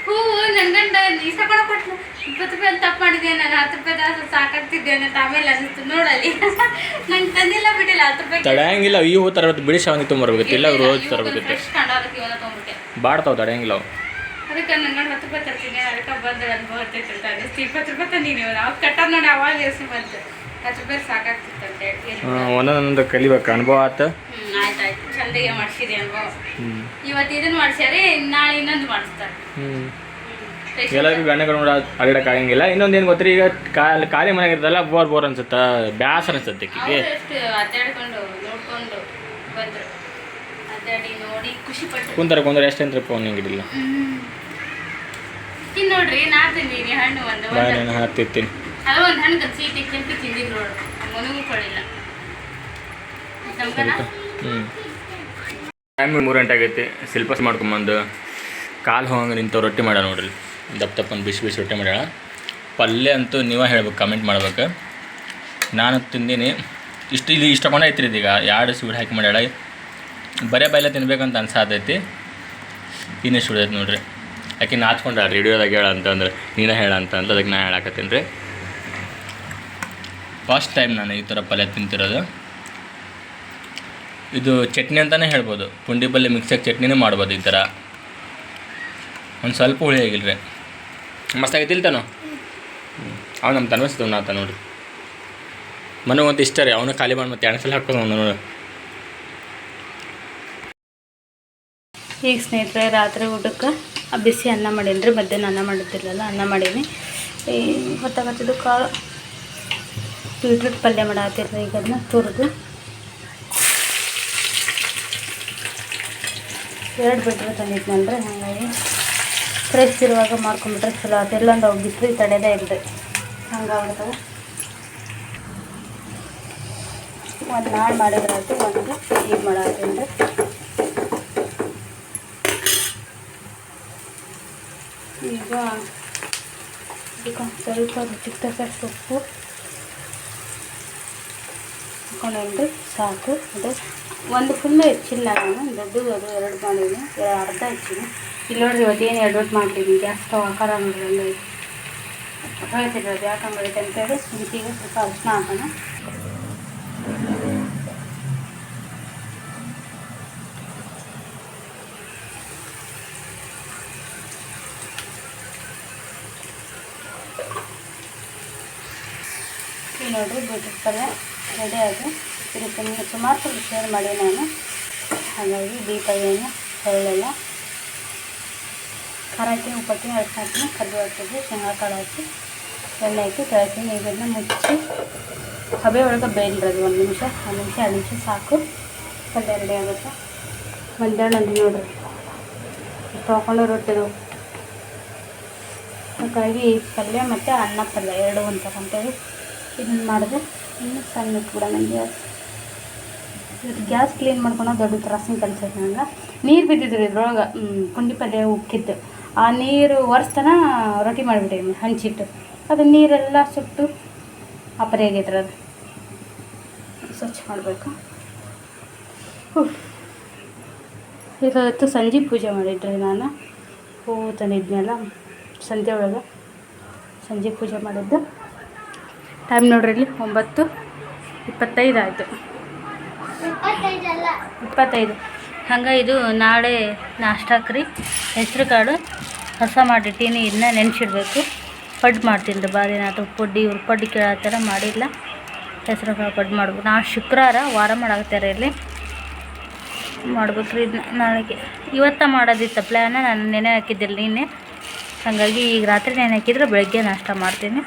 ಹೂವು ನನ್ನ ಗಂಡ ಇಷ್ಟಪಡ ಕೊಟ್ಟು ಇಪ್ಪತ್ತು ರೂಪಾಯಿ ಅಂತ ತಪ್ಪು ಮಾಡಿದ್ದೆ ನಾನು? ಹತ್ತು ರೂಪಾಯಿ ದಾಸ ಸಾಕಾಗ್ತಿದ್ದೇನೆ ಅಂತ ಆಮೇಲೆ ಅನಿಸ್ತು ನೋಡಲಿ ನಂಗೆ ತಂದಿಲ್ಲ ಬಿಟ್ಟಿಲ್ಲ ಹತ್ತು ರೂಪಾಯಿ ತಡೆಯಂಗಿಲ್ಲ ಈ ಹೂ ತರಬೇಕು ಬಿಡಿ ಶಾವಂತಿ ತೊಗೊಂಬರ್ಬೇಕಿತ್ತು ಇಲ್ಲ ರೋಜ್ ತರಬೇಕಿತ್ತು ಬಾಡ್ತಾವ ತಡೆಯಂಗಿಲ್ಲ ಅವು. ಅದಕ್ಕೆ ನನ್ನ ಹತ್ತು ರೂಪಾಯಿ ತರ್ತೀನಿ ಅದಕ್ಕೆ ಬಂದು ಅನುಭವ ಅಂತ ಅನಿಸ್ತು ಇಪ್ಪತ್ತು ರೂಪಾಯಿ ತಂದೀನಿ ನಾವು ಕಟ್ಟ ನೋಡಿ ಅವಾಗ ಯೋಚನೆ ಬಂತು ಹತ್ತು ರೂಪಾಯಿ ಸಾಕಾಗ್ತಿತ್ತಂತೆ ಒಂದೊಂದೊಂದು ಕಲಿಬೇಕು. ಅನುಭವ ಆತ? ಆಯ್ತು ಆಯ್ತಾಯ್ತು ಚಂದಗೆ ಮಾಡಿಸಿದೆ ಅನುಭವ. ಇವತ್ತು ಇದನ್ನು ಮಾಡಿಸ್ಯಾರೆ ನಾಳೆ ಇನ್ನೊಂದು ಮಾಡಿಸ್ತಾರೆ. ಎಲ್ಲರಿಗೂ ಗಂಡಗಳು ನೋಡಿ ಅಡ್ಡಾಡಕ್ಕೆ ಆಗಂಗಿಲ್ಲ. ಇನ್ನೊಂದು ಏನು ಗೊತ್ತಿರಿ ಈಗ ಕಾಲ್ ಖಾಲಿ ಮನೆಗೆ ಇರ್ತಲ್ಲ ಬೋರ್ ಬೋರ್ ಅನ್ಸುತ್ತಾ? ಬ್ಯಾಸರ ಅನ್ಸುತ್ತೆ ಆಕಿಗೆ ಅಡ್ಡಾಡ್ಕೊಂಡು ನೋಡ್ಕೊಂಡು ಬಂದ್ರು. ಅಡ್ಡಾಡಿ ನೋಡಿ ಖುಷಿ ಪಟ್ಟು ಕುಂತಾರೆ ಕುಂದ್ರೆ ಎಷ್ಟು ಅಂತ ಫೋನ್ ಹಿಂಗಿಡಿಲ್ಲ ತಿನ್ ನೋಡ್ರಿ ನಾ ತಿಂದೀನಿ ಹಣ್ಣು ಒಂದು ನಾನು ಹತ್ತಿರ್ತೀನಿ ಅದು ಒಂದು ಹಣ್ಣು ಕಲ್ಸಿ ಇಟ್ಟು ಕೆಂಪಿ ತಿಂದಿದ್ದು ನೋಡು. ಮನಗೂ ಕೊಡಿಲ್ಲ ಹ್ಞೂ ಟೈಮ್ ಮೂರು ಗಂಟೆ ಆಗೈತಿ ಸಿಲ್ಪಸ್ ಮಾಡ್ಕೊಂಬಂದು. ಕಾಲು ಹೋಗಂಗೆ ನಿಂತು ರೊಟ್ಟಿ ಮಾಡ್ಯಾಳ ನೋಡ್ರಿ. ದಪ್ಪ ದಪ್ಪನ ಬಿಸಿ ಬಿಸಿ ರೊಟ್ಟಿ ಮಾಡ್ಯಾಳ. ಪಲ್ಯ ಅಂತೂ ನೀವೇ ಹೇಳ್ಬೇಕು ಕಮೆಂಟ್ ಮಾಡ್ಬೇಕು. ನಾನು ತಿಂದೀನಿ. ಇಷ್ಟು ಇಲ್ಲಿ ಇಷ್ಟಕೊಂಡ ಐತ್ರಿ ಇದೀಗ. ಎರಡು ಸ್ವೀಟ್ ಹಾಕಿ ಮಾಡ್ಯಾಳ. ಬರೇ ಬೈಲೆ ತಿನ್ಬೇಕಂತ ಅನ್ಸಾತೈತಿ. ಇನ್ನೇ ಸುಡೈತಿ ನೋಡ್ರಿ. ಯಾಕೆ ನಾಚ್ಕೊಂಡ ರೇಡಿಯೋದಾಗ ಹೇಳ ಅಂತಂದ್ರೆ, ನೀನೇ ಹೇಳ ಅಂತ ಅಂತ ಅದಕ್ಕೆ ನಾ ಹೇಳಾಕತ್ತೀನಿ ರೀ. ಫಸ್ಟ್ ಟೈಮ್ ನಾನು ಈ ಥರ ಪಲ್ಯ ತಿಂತಿರೋದು. ಇದು ಚಟ್ನಿ ಅಂತಲೇ ಹೇಳ್ಬೋದು. ಪುಂಡಿ ಪಲ್ಯ ಮಿಕ್ಸಾಗಿ ಚಟ್ನಿನೇ ಮಾಡ್ಬೋದು ಈ ಥರ. ಒಂದು ಸ್ವಲ್ಪ ಹುಳಿ ಆಗಿಲ್ಲ ರೀ ಮಸ್ತಾಗೈತಿ ತಾನು ಅವ್ನು ನಮ್ಮ ತನ್ವಸ್ತವ್ ನಾ ನೋಡ್ರಿ. ಮನವಂತ ಇಷ್ಟ ರೀ, ಅವನು ಖಾಲಿ ಮಾಡಿ ಮತ್ತೆ ಎಣಸಲ್ಲಿ ಸಲ ಹಾಕೋದು ಅವನು ನೋಡಿ ಈಗ ಸ್ನೇಹಿತರೆ, ರಾತ್ರಿ ಊಟಕ್ಕೆ ಬಿಸಿ ಅನ್ನ ಮಾಡೀನಿ ರೀ ಮಧ್ಯಾಹ್ನ ಅನ್ನ ಮಾಡಿದ್ದಿರಲಿಲ್ಲ ಅನ್ನ ಮಾಡೀನಿ. ಈ ಗೊತ್ತಾಗತ್ತಿದ್ದು ಕಾಳು, ಬೀಟ್ರೂಟ್ ಪಲ್ಯ ಮಾಡತ್ತಿರ್ರಿ ಈಗ ಅದನ್ನ ತುರಿದು. ಎರಡು ಬಿಟ್ರೆ ತಂದಿದ್ನಲ್ರಿ ಹಾಗಾಗಿ ಫ್ರೆಶ್ ಇರುವಾಗ ಮಾಡ್ಕೊಂಬಿಟ್ರೆ ಚಲೋ ಇಲ್ಲ ಅಂದ್ರೆ ಅವು ಬಿಟ್ಟರೆ ತಡೆದೇ ಇಲ್ಲರಿ ಹಂಗಾಗ್ಬಿಡ್ತವೆ ಒಂದು ನಾಳೆ ಮಾಡಿದ್ರಾಯ್ತು, ಒಂದು ಈಗ ಮಾಡತ್ತೀನಿ ರೀ ಈಗ ಒಂದ್ ಸ್ವಲ್ಪ ಚಿಕ್ಕ ಸೊಪ್ಪು ಹಾಕೊಂಡೇನ್ರಿ ಸಾಕು. ಅದು ಒಂದು ಫುಲ್ಲು ಹೆಚ್ಚಿಲ್ಲ ನಾನು, ದೊಡ್ಡದು ಅದು ಎರಡು ಮಾಡಿದ್ದೀನಿ. ಎರಡು ಅರ್ಧ ಹೆಚ್ಚಿನಿ ಇಲ್ಲಿ ನೋಡ್ರಿ ಇವತ್ತು ಏನು ಎರಡು ಮಾಡ್ತೀನಿ ಗ್ಯಾಸ್ ಸ್ಟವ್, ಆಕಾರ ಅಂಗಡಿ ಹೇಳ್ತಿದ್ರು ಅದು ಯಾಕೆ ಹಂಗೈತೆ ಅಂತೇಳಿ ಇದಕ್ಕೀಗ ಸ್ವಲ್ಪ ಅರಿಶಿನ ಹಾಕೋಣ. ನೋಡಿರಿ ಬೀಟ್ರೂಟ್ ಪಲ್ಯ ರೆಡಿ ಆಗಿ. ಇದಕ್ಕೆ ನೀವು ಸುಮಾರು ಸಲ ಶೇರ್ ಮಾಡಿ ನಾನು. ಹಾಗಾಗಿ ಬಿ ಪಲ್ಯನ ಎಳ್ಳೆಲ್ಲ ಖಾರ ಹಾಕಿ ಉಪ್ಪು ಹಾಕಿ ಅರಿಶಿನ ಹಾಕಿ ಕದ್ದು ಹಾಕಿದ್ವಿ, ಶೇಂಗಾ, ಕಾಳು ಹಾಕಿ, ಎಣ್ಣೆ ಹಾಕಿ ಕಳಿಸ್ತೀನಿ ಇದನ್ನು ಮುಚ್ಚಿ, ಹಬೆ ಒಳಗೆ ಬೇಯಿಲ್ರಿ ಒಂದು ನಿಮಿಷ ಒಂದು ನಿಮಿಷ ಎರಡು ನಿಮಿಷ ಸಾಕು. ಪಲ್ಯ ರೆಡಿ ಆಗುತ್ತೆ. ಮಧ್ಯಾಹ್ನ ನೋಡಿರಿ. ನೋಡ್ರಿ ತೊಗೊಂಡು ರೊಟ್ಟಿದು ಹಾಗಾಗಿ ಪಲ್ಯ ಮತ್ತು ಅನ್ನ ಪಲ್ಯ, ಎರಡು ತಗೊಂತೇವೆ ಇದನ್ನ ಮಾಡಿದೆ. ಇನ್ನು ಸಣ್ಣ ಇಟ್ಬಿಡೋಣ ಗ್ಯಾಸ್ ಇದು ಗ್ಯಾಸ್ ಕ್ಲೀನ್ ಮಾಡ್ಕೊಂಡು ದೊಡ್ಡ ತ್ರಾಸಿನ ಕಲಿಸೈತೆ ನನಗೆ ನೀರು ಬಿದ್ದಿದ್ರು ಇದ್ರೊಳಗೆ ಪುಂಡಿ ಪಲ್ಯ ಉಕ್ಕಿತ್ತು. ಆ ನೀರು ಒರೆಸ್ತನ ರೊಟ್ಟಿ ಮಾಡಿಬಿಟ್ಟೆ ಹಂಚಿಟ್ಟು. ಅದು ನೀರೆಲ್ಲ ಸುಟ್ಟು ಅಪರಿ ಆಗೈತ್ರ ಅದು. ಸ್ವಚ್ಛ ಮಾಡಬೇಕು. ಇವತ್ತು ಸಂಜೆ ಪೂಜೆ ಮಾಡಿದ್ರಿ ನಾನು. ಹೂವು ತಂದಿದ್ನಲ್ಲ ಸಂಜೆ ಒಳಗೆ. ಸಂಜೆ ಪೂಜೆ ಮಾಡಿದ್ದು. ಟೈಮ್ ನೋಡ್ರಿ ಇಲ್ಲಿ ಒಂಬತ್ತು ಇಪ್ಪತ್ತೈದು ಆಯಿತು. ಇಪ್ಪತ್ತೈದು ಹಂಗೆ ಇದು ನಾಳೆ ನಾಷ್ಟಾಕ್ಕೆ ರೀ ಹೆಸ್ರು ಕಾಳು ಹೊಸ ಮಾಡಿಟ್ಟೀನಿ ಇದನ್ನ ನೆನೆಸಿಡ್ಬೇಕು. ಪಡ್ಡು ಮಾಡ್ತೀನಿ ರೀ ಬಾರಿ ಅಥವಾ ಪಡ್ಡಿ ಇವ್ರು ಪಡ್ಡು ಥರ ಮಾಡಿಲ್ಲ. ಹೆಸರು ಕಾಳು ಪಡ್ಡು ಮಾಡ್ಬೇಕು. ನಾ ಶುಕ್ರವಾರ ವಾರ ಮಾಡಾಕತ್ತಾರೆ ಇಲ್ಲಿ. ಮಾಡ್ಬೇಕ್ರಿ ಇದನ್ನ ನಾಳೆಗೆ. ಇವತ್ತ ಮಾಡೋದಿತ್ತು ಪ್ಲ್ಯಾನ ನಾನು ನೆನೆ ಹಾಕಿದ್ದಿಲ್ಲ ನಿನ್ನೆ. ಹಾಗಾಗಿ ಈಗ ರಾತ್ರಿ ನೆನೆ ಹಾಕಿದ್ರೆ ಬೆಳಗ್ಗೆ ನಾಷ್ಟ ಮಾಡ್ತೀನಿ.